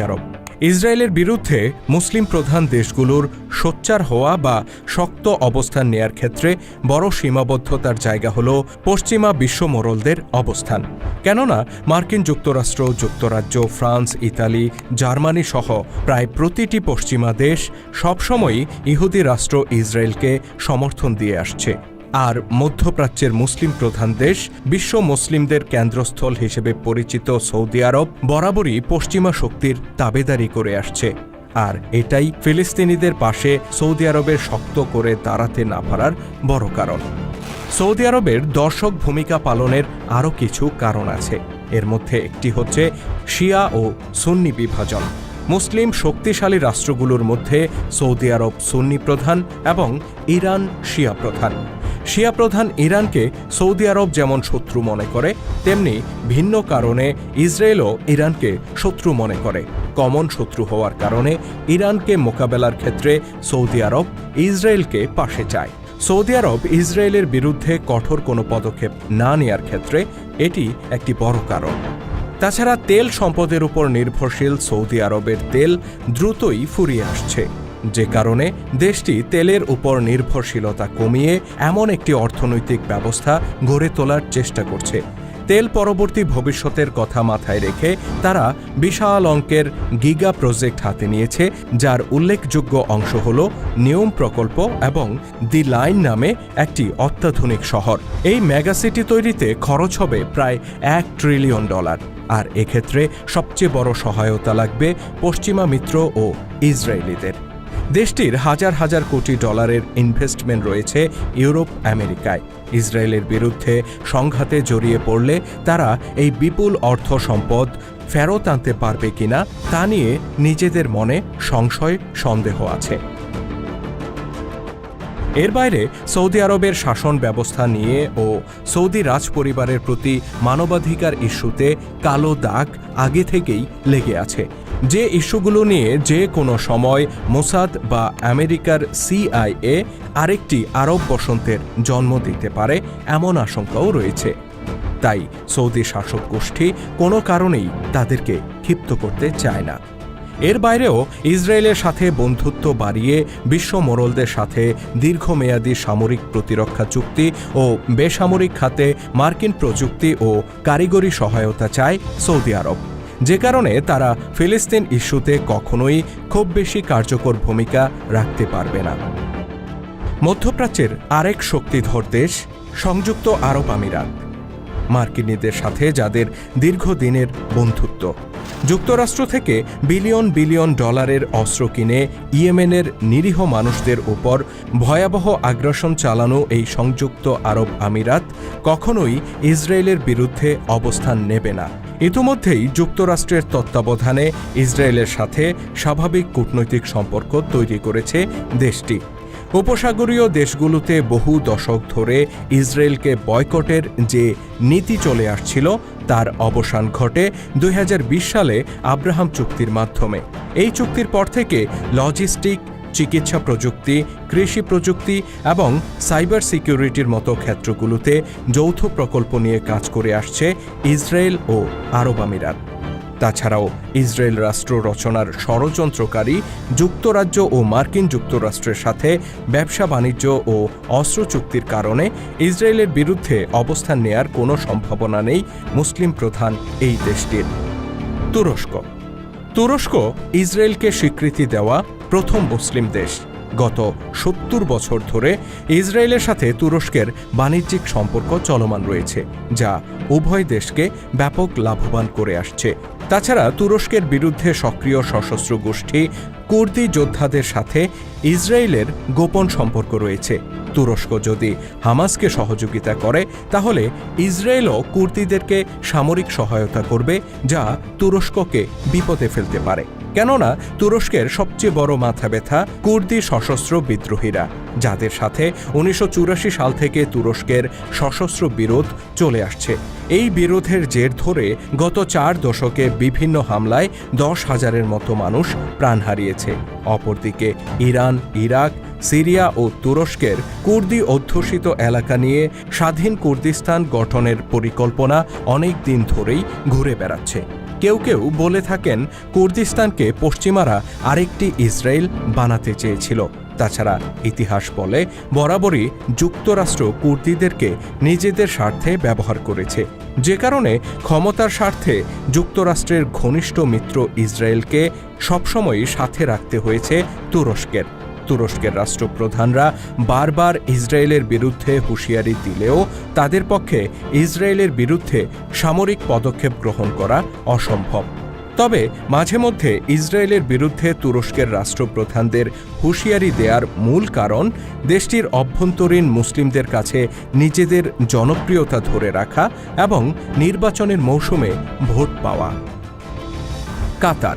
আরব। ইসরায়েলের বিরুদ্ধে মুসলিম প্রধান দেশগুলোর সোচ্চার হওয়া বা শক্ত অবস্থান নেয়ার ক্ষেত্রে বড় সীমাবদ্ধতার জায়গা হল পশ্চিমা বিশ্ব মোড়লদের অবস্থান। কেননা, মার্কিন যুক্তরাষ্ট্র, যুক্তরাজ্য, ফ্রান্স, ইতালি, জার্মানি সহ প্রায় প্রতিটি পশ্চিমা দেশ সবসময়ই ইহুদি রাষ্ট্র ইসরায়েলকে সমর্থন দিয়ে আসছে। আর মধ্যপ্রাচ্যের মুসলিম প্রধান দেশ, বিশ্ব মুসলিমদের কেন্দ্রস্থল হিসেবে পরিচিত সৌদি আরব বরাবরই পশ্চিমা শক্তির তাবেদারি করে আসছে। আর এটাই ফিলিস্তিনিদের পাশে সৌদি আরবের শক্ত করে দাঁড়াতে না পারার বড় কারণ। সৌদি আরবের দর্শক ভূমিকা পালনের আরও কিছু কারণ আছে। এর মধ্যে একটি হচ্ছে শিয়া ও সুন্নি বিভাজন। মুসলিম শক্তিশালী রাষ্ট্রগুলোর মধ্যে সৌদি আরব সুন্নি প্রধান এবং ইরান শিয়া প্রধান। শিয়া প্রধান ইরানকে সৌদি আরব যেমন শত্রু মনে করে, তেমনি ভিন্ন কারণে ইসরায়েলও ইরানকে শত্রু মনে করে। কমন শত্রু হওয়ার কারণে ইরানকে মোকাবেলার ক্ষেত্রে সৌদি আরব ইসরায়েলকে পাশে চায়। সৌদি আরব ইসরায়েলের বিরুদ্ধে কঠোর কোনো পদক্ষেপ না নেয়ার ক্ষেত্রে এটি একটি বড় কারণ। তাছাড়া তেল সম্পদের উপর নির্ভরশীল সৌদি আরবের তেল দ্রুতই ফুরিয়ে আসছে। যে কারণে দেশটি তেলের উপর নির্ভরশীলতা কমিয়ে এমন একটি অর্থনৈতিক ব্যবস্থা গড়ে তোলার চেষ্টা করছে। তেল পরবর্তী ভবিষ্যতের কথা মাথায় রেখে তারা বিশাল অঙ্কের গিগা প্রজেক্ট হাতে নিয়েছে, যার উল্লেখযোগ্য অংশ হল নিয়ম প্রকল্প এবং দি লাইন নামে একটি অত্যাধুনিক শহর। এই মেগাসিটি তৈরিতে খরচ হবে প্রায় এক ট্রিলিয়ন ডলার। আর এক্ষেত্রে সবচেয়ে বড় সহায়তা লাগবে পশ্চিমা মিত্র ও ইসরায়েলিদের। দেশটির হাজার হাজার কোটি ডলারের ইনভেস্টমেন্ট রয়েছে ইউরোপ, আমেরিকায়। ইসরায়েলের বিরুদ্ধে সংঘাতে জড়িয়ে পড়লে তারা এই বিপুল অর্থ সম্পদ ফেরত আনতে পারবে কিনা তা নিয়ে নিজেদের মনে সংশয়, সন্দেহ আছে। এর বাইরে সৌদি আরবের শাসন ব্যবস্থা নিয়ে ও সৌদি রাজ পরিবারের প্রতি মানবাধিকার ইস্যুতে কালো দাগ আগে থেকেই লেগে আছে। যে ইস্যুগুলো নিয়ে যে কোনো সময় মোসাদ বা আমেরিকার সিআইএ আরেকটি আরব বসন্তের জন্ম দিতে পারে এমন আশঙ্কাও রয়েছে। তাই সৌদি শাসক গোষ্ঠী কোনো কারণেই তাদেরকে ক্ষিপ্ত করতে চায় না। এর বাইরেও ইসরায়েলের সাথে বন্ধুত্ব বাড়িয়ে বিশ্ব মোড়লদের সাথে দীর্ঘমেয়াদী সামরিক প্রতিরক্ষা চুক্তি ও বেসামরিক খাতে মার্কিন প্রযুক্তি ও কারিগরি সহায়তা চায় সৌদি আরব। যে কারণে তারা ফিলিস্তিন ইস্যুতে কখনোই খুব বেশি কার্যকর ভূমিকা রাখতে পারবে না। মধ্যপ্রাচ্যের আরেক শক্তিধর দেশ, সংযুক্ত আরব আমিরাত। মার্কিনীদের সাথে যাদের দীর্ঘদিনের বন্ধুত্ব। যুক্তরাষ্ট্র থেকে বিলিয়ন বিলিয়ন ডলারের অস্ত্র কিনে ইয়েমেনের নিরীহ মানুষদের উপর ভয়াবহ আগ্রাসন চালানো এই সংযুক্ত আরব আমিরাত কখনোই ইসরায়েলের বিরুদ্ধে অবস্থান নেবে না। ইতিমধ্যেই যুক্তরাষ্ট্রের তত্ত্বাবধানে ইসরায়েলের সাথে স্বাভাবিক কূটনৈতিক সম্পর্ক তৈরি করেছে দেশটি। উপসাগরীয় দেশগুলোতে বহু দশক ধরে ইসরায়েলকে বয়কটের যে নীতি চলে আসছিল, তার অবসান ঘটে দুই হাজার বিশ সালে আব্রাহাম চুক্তির মাধ্যমে। এই চুক্তির পর থেকে লজিস্টিক চিকিৎসা প্রযুক্তি, কৃষি প্রযুক্তি এবং সাইবার সিকিউরিটির মতো ক্ষেত্রগুলোতে যৌথ প্রকল্প নিয়ে কাজ করে আসছে ইসরায়েল ও আরব আমিরাত। তাছাড়াও ইসরায়েল রাষ্ট্র রচনার ষড়যন্ত্রকারী যুক্তরাজ্য ও মার্কিন যুক্তরাষ্ট্রের সাথে ব্যবসা বাণিজ্য ও অস্ত্র চুক্তির কারণে ইসরায়েলের বিরুদ্ধে অবস্থান নেয়ার কোনো সম্ভাবনা নেই মুসলিম প্রধান এই দেশটির। তুরস্ক। তুরস্ক ইসরায়েলকে স্বীকৃতি দেওয়া প্রথম মুসলিম দেশ। গত সত্তর বছর ধরে ইসরায়েলের সাথে তুরস্কের বাণিজ্যিক সম্পর্ক চলমান রয়েছে, যা উভয় দেশকে ব্যাপক লাভবান করে আসছে। তাছাড়া তুরস্কের বিরুদ্ধে সক্রিয় সশস্ত্র গোষ্ঠী কুর্দি যোদ্ধাদের সাথে ইসরায়েলের গোপন সম্পর্ক রয়েছে। তুরস্ক যদি হামাসকে সহযোগিতা করে, তাহলে ইসরায়েলও কুর্দিদেরকে সামরিক সহায়তা করবে, যা তুরস্ককে বিপদে ফেলতে পারে। কেননা তুরস্কের সবচেয়ে বড় মাথা ব্যথা কুর্দি সশস্ত্র বিদ্রোহীরা, যাদের সাথে উনিশশো চুরাশি সাল থেকে তুরস্কের সশস্ত্র বিরোধ চলে আসছে। এই বিরোধের জের ধরে গত চার দশকে বিভিন্ন হামলায় দশ হাজারের মতো মানুষ প্রাণ হারিয়েছে। অপরদিকে ইরান, ইরাক, সিরিয়া ও তুরস্কের কুর্দি অধ্যুষিত এলাকা নিয়ে স্বাধীন কুর্দিস্তান গঠনের পরিকল্পনা অনেক দিন ধরেই ঘুরে বেড়াচ্ছে। কেউ কেউ বলে থাকেন কুর্দিস্তানকে পশ্চিমারা আরেকটি ইসরায়েল বানাতে চেয়েছিল। তাছাড়া ইতিহাস বলে বরাবরই যুক্তরাষ্ট্র কুর্দিদেরকে নিজেদের স্বার্থে ব্যবহার করেছে। যে কারণে ক্ষমতার স্বার্থে যুক্তরাষ্ট্রের ঘনিষ্ঠ মিত্র ইসরায়েলকে সবসময়ই সাথে রাখতে হয়েছে তুরস্কের। তুরস্কের রাষ্ট্রপ্রধানরা বারবার ইসরায়েলের বিরুদ্ধে হুঁশিয়ারি দিলেও তাদের পক্ষে ইসরায়েলের বিরুদ্ধে সামরিক পদক্ষেপ গ্রহণ করা অসম্ভব। তবে মাঝে মধ্যে ইসরায়েলের বিরুদ্ধে তুরস্কের রাষ্ট্রপ্রধানদের হুঁশিয়ারি দেওয়ার মূল কারণ দেশটির অভ্যন্তরীণ মুসলিমদের কাছে নিজেদের জনপ্রিয়তা ধরে রাখা এবং নির্বাচনের মৌসুমে ভোট পাওয়া। কাতার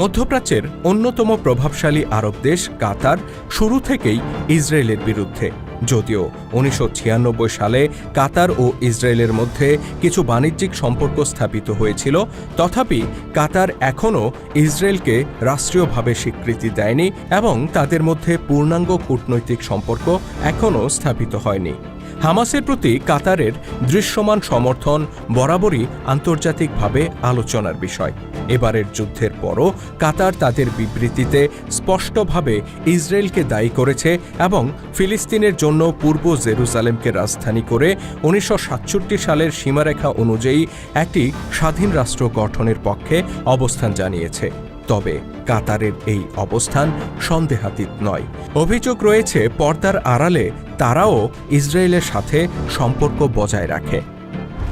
মধ্যপ্রাচ্যের অন্যতম প্রভাবশালী আরব দেশ কাতার শুরু থেকেই ইসরায়েলের বিরুদ্ধে। যদিও উনিশশো ছিয়ানব্বই সালে কাতার ও ইসরায়েলের মধ্যে কিছু বাণিজ্যিক সম্পর্ক স্থাপিত হয়েছিল, তথাপি কাতার এখনও ইসরায়েলকে রাষ্ট্রীয়ভাবে স্বীকৃতি দেয়নি এবং তাদের মধ্যে পূর্ণাঙ্গ কূটনৈতিক সম্পর্ক এখনও স্থাপিত হয়নি। হামাসের প্রতি কাতারের দৃশ্যমান সমর্থন বরাবরই আন্তর্জাতিকভাবে আলোচনার বিষয়। এবারের যুদ্ধের পরও কাতার তাদের বিবৃতিতে স্পষ্টভাবে ইসরায়েলকে দায়ী করেছে এবং ফিলিস্তিনের জন্য পূর্ব জেরুজালেমকে রাজধানী করে উনিশশো সাতষট্টি সালের সীমারেখা অনুযায়ী একটি স্বাধীন রাষ্ট্র গঠনের পক্ষে অবস্থান জানিয়েছে। তবে কাতারের এই অবস্থান সন্দেহাতীত নয়। অভিযোগ রয়েছে, পর্দার আড়ালে তারাও ইসরায়েলের সাথে সম্পর্ক বজায় রাখে।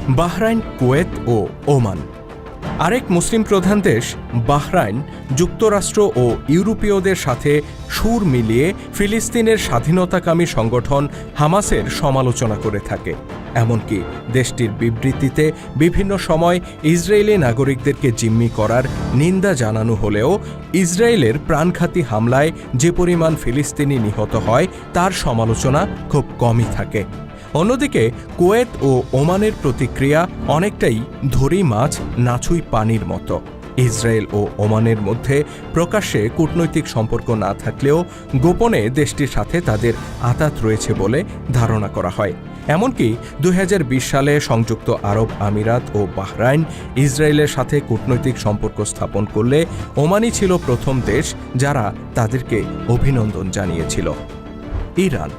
বাহরাইন কুয়েত ও ওমান। আরেক মুসলিম প্রধান দেশ, বাহরাইন, যুক্তরাষ্ট্র ও ইউরোপীয়দের সাথে সুর মিলিয়ে ফিলিস্তিনের স্বাধীনতাকামী সংগঠন হামাসের সমালোচনা করে থাকে। এমনকি দেশটির বিবৃতিতে বিভিন্ন সময় ইসরায়েলি নাগরিকদেরকে জিম্মি করার নিন্দা জানানো হলেও ইসরায়েলের প্রাণঘাতী হামলায় যে পরিমাণ ফিলিস্তিনি নিহত হয়, তার সমালোচনা খুব কমই থাকে। অন্যদিকে, কুয়েত ও ওমানের প্রতিক্রিয়া অনেকটাই ধরি মাছ, নাছুই পানির মতো। ইসরায়েল ও ওমানের মধ্যে প্রকাশ্যে কূটনৈতিক সম্পর্ক না থাকলেও গোপনে দেশটির সাথে তাদের আতাত রয়েছে বলে ধারণা করা হয়। এমনকি দু হাজার বিশ সালে সংযুক্ত আরব আমিরাত ও বাহরাইন ইসরায়েলের সাথে কূটনৈতিক সম্পর্ক স্থাপন করলে ওমানই ছিল প্রথম দেশ যারা তাদেরকে অভিনন্দন জানিয়েছিল। ইরান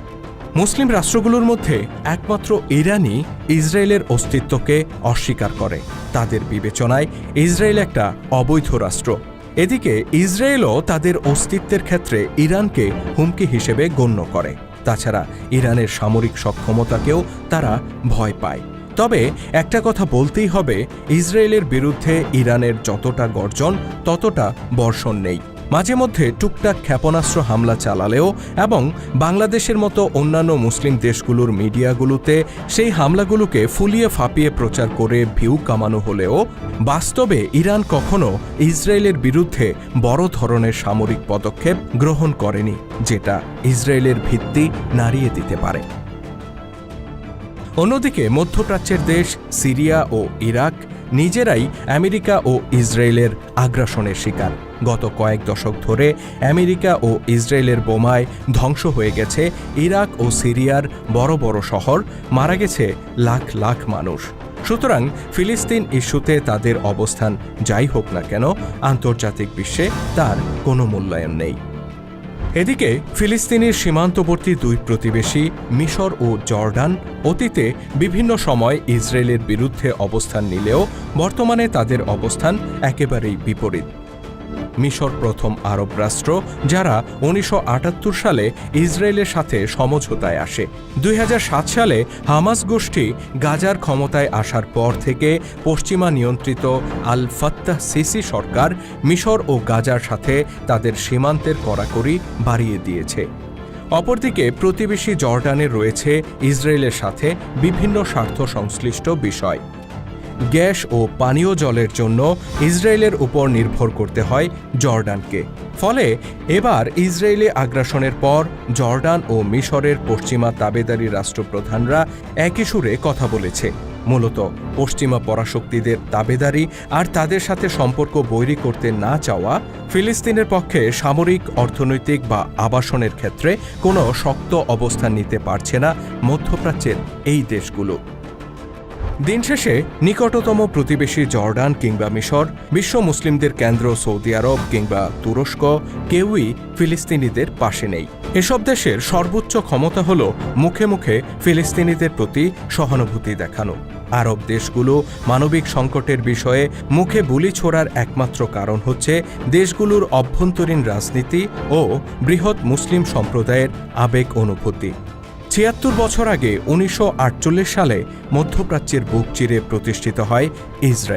মুসলিম রাষ্ট্রগুলোর মধ্যে একমাত্র ইরানই ইসরায়েলের অস্তিত্বকে অস্বীকার করে। তাদের বিবেচনায় ইসরায়েল একটা অবৈধ রাষ্ট্র। এদিকে ইসরায়েলও তাদের অস্তিত্বের ক্ষেত্রে ইরানকে হুমকি হিসেবে গণ্য করে। তাছাড়া ইরানের সামরিক সক্ষমতাকেও তারা ভয় পায়। তবে একটা কথা বলতেই হবে, ইসরায়েলের বিরুদ্ধে ইরানের যতটা গর্জন, ততটা বর্ষণ নেই। মাঝে মধ্যে টুকটাক ক্ষেপণাস্ত্র হামলা চালালেও এবং বাংলাদেশের মতো অন্যান্য মুসলিম দেশগুলোর মিডিয়াগুলোতে সেই হামলাগুলোকে ফুলিয়ে ফাঁপিয়ে প্রচার করে ভিউ কামানো হলেও বাস্তবে ইরান কখনো ইসরায়েলের বিরুদ্ধে বড় ধরনের সামরিক পদক্ষেপ গ্রহণ করেনি, যেটা ইসরায়েলের ভিত্তি নাড়িয়ে দিতে পারে। অন্যদিকে মধ্যপ্রাচ্যের দেশ সিরিয়া ও ইরাক নিজেরাই আমেরিকা ও ইসরায়েলের আগ্রাসনের শিকার। গত কয়েক দশক ধরে আমেরিকা ও ইসরায়েলের বোমায় ধ্বংস হয়ে গেছে ইরাক ও সিরিয়ার বড় বড় শহর, মারা গেছে লাখ লাখ মানুষ। সুতরাং ফিলিস্তিন ইস্যুতে তাদের অবস্থান যাই হোক না কেন, আন্তর্জাতিক বিশ্বে তার কোনো মূল্যায়ন নেই। এদিকে, ফিলিস্তিনের সীমান্তবর্তী দুই প্রতিবেশী মিশর ও জর্ডান অতীতে বিভিন্ন সময় ইসরায়েলের বিরুদ্ধে অবস্থান নিলেও বর্তমানে তাদের অবস্থান একেবারেই বিপরীত। মিশর প্রথম আরব রাষ্ট্র, যারা উনিশশো আটাত্তর সালে ইসরায়েলের সাথে সমঝোতায় আসে। দুই হাজার সাত সালে হামাস গোষ্ঠী গাজার ক্ষমতায় আসার পর থেকে পশ্চিমা নিয়ন্ত্রিত আল ফাত্তাহ সিসি সরকার মিশর ও গাজার সাথে তাদের সীমান্তের কড়াকড়ি বাড়িয়ে দিয়েছে। অপরদিকে প্রতিবেশী জর্ডানের রয়েছে ইসরায়েলের সাথে বিভিন্ন স্বার্থ সংশ্লিষ্ট বিষয়। গ্যাস ও পানীয় জলের জন্য ইসরায়েলের উপর নির্ভর করতে হয় জর্ডানকে। ফলে এবার ইসরায়েলি আগ্রাসনের পর জর্ডান ও মিশরের পশ্চিমা তাবেদারি রাষ্ট্রপ্রধানরা একই সুরে কথা বলেছে। মূলত পশ্চিমা পরাশক্তিদের তাবেদারি আর তাদের সাথে সম্পর্ক বৈরি করতে না চাওয়া ফিলিস্তিনের পক্ষে সামরিক, অর্থনৈতিক বা আবাসনের ক্ষেত্রে কোনো শক্ত অবস্থান নিতে পারছে না মধ্যপ্রাচ্যের এই দেশগুলো। দিন শেষে নিকটতম প্রতিবেশী জর্ডান কিংবা মিশর, বিশ্ব মুসলিমদের কেন্দ্র সৌদি আরব কিংবা তুরস্ক, কেউই ফিলিস্তিনিদের পাশে নেই। এসব দেশের সর্বোচ্চ ক্ষমতা হল মুখে মুখে ফিলিস্তিনিদের প্রতি সহানুভূতি দেখানো। আরব দেশগুলো মানবিক সংকটের বিষয়ে মুখে বুলি ছোড়ার একমাত্র কারণ হচ্ছে দেশগুলোর অভ্যন্তরীণ রাজনীতি ও বৃহৎ মুসলিম সম্প্রদায়ের আবেগ অনুভূতি। ছিয়াত্তর বছর আগে উনিশশো আটচল্লিশ সালে মধ্যপ্রাচ্যের বুক চিরে প্রতিষ্ঠিত হয় ইসরায়েল।